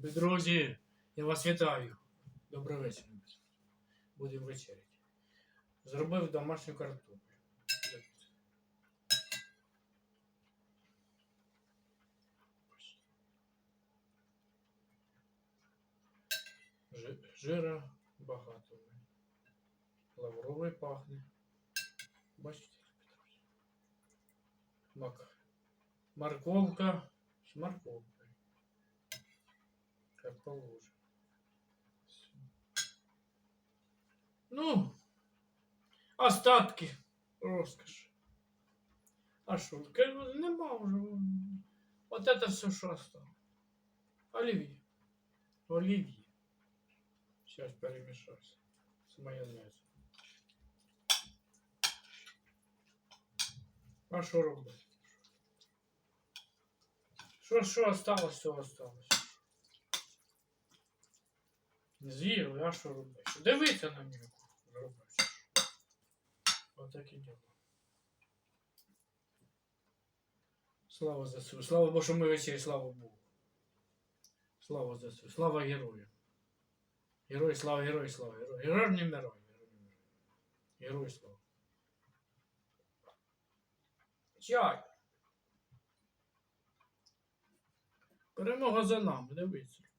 Любі друзі, я вас вітаю. Добрий вечір. Будемо вечеряти. Зробив домашню картоплю. Жира багато. Лавровий пахне. Бачите? Мак. Морковка з морковкою. Как положено. Всё. Ну, остатки. Роскошь. А що? Нема вже. Вот это все, що осталось. Оливье. Оливье. Сейчас перемешаюсь с майонезом. А що робити? Що, що осталось, все осталось. З'їли, а що робити? Що Дивіться на нього. Робити. Отак і діло. Слава ЗСУ. Слава Богу, що ми вечері, слава Богу. Слава ЗСУ. Слава герою. Герой, слава, герой, слава, герой. Герой не вмирай. Герой слава. Чай. Перемога за нами, дивіться.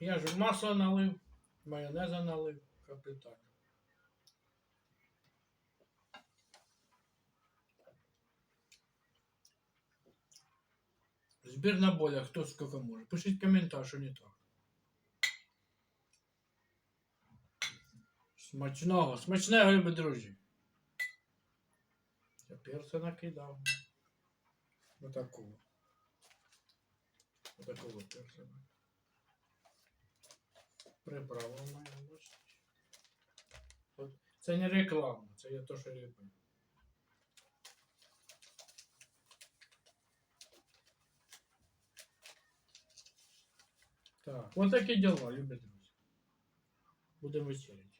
Я ж масло налив, майонеза налив, капітально. Збір на боля, хто скільки може. Пишіть коментар, що не так. Смачного, смачного, любі друзі. Я перця накидав. Отакого. Отакого перця. Приправа моя, бачите. Це не реклама, це я то, що люблю. Так, вот такі діла, любі друзі. Будемо вечеряти.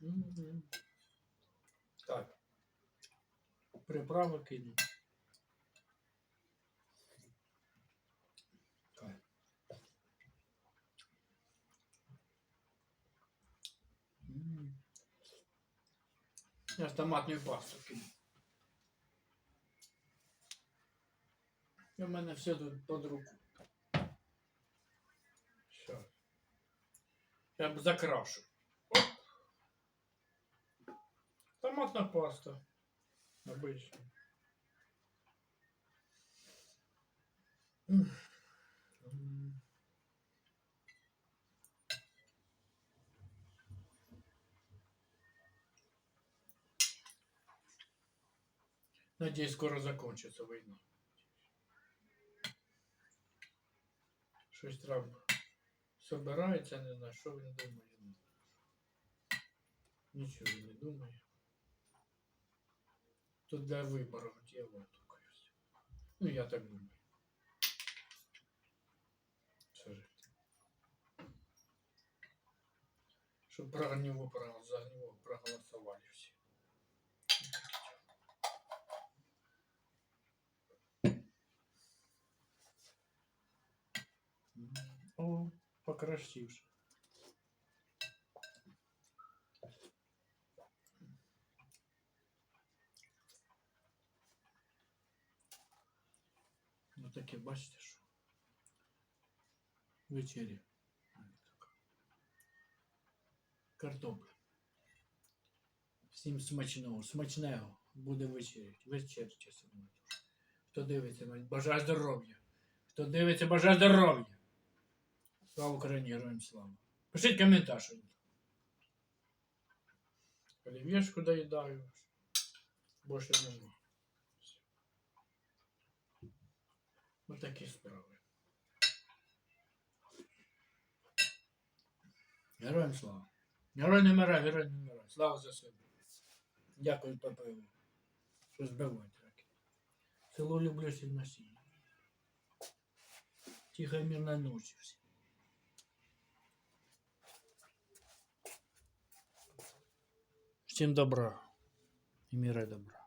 Мгм. Так. Приправи кину. Я ж томатну пасту кину. В мене все тут під руку. Все. Я б закрашу. Томатна паста. Обычно. Надеюсь, скоро закончится война. Щось Трамп собирається, не знаю, що він думає. Нічого не думає. Тут для виборів діло таке. все. Ну, я так думаю. Все ж. Щоб про него, про, за него проголосовали всі. О, покрасивше. Таке, бачите, що вечері. Картопля. Всім смачного, смачного буде вечерять. Вечерче сьогодні. Хто дивиться, бажаю здоров'я. Хто дивиться, бажаю здоров'я. Слава Україні, героям слава. Пишіть коментар, що Олів'єшку доїдаю. Більше нема. Ось такі справи. Героям слава. Герой не вмирає, герой не вмирає. Слава за себе. Дякую, ППУ. Що збивають раки. Село люблю сильно сильно. Тихой мирной ночи всем. Всем добра и мира и добра.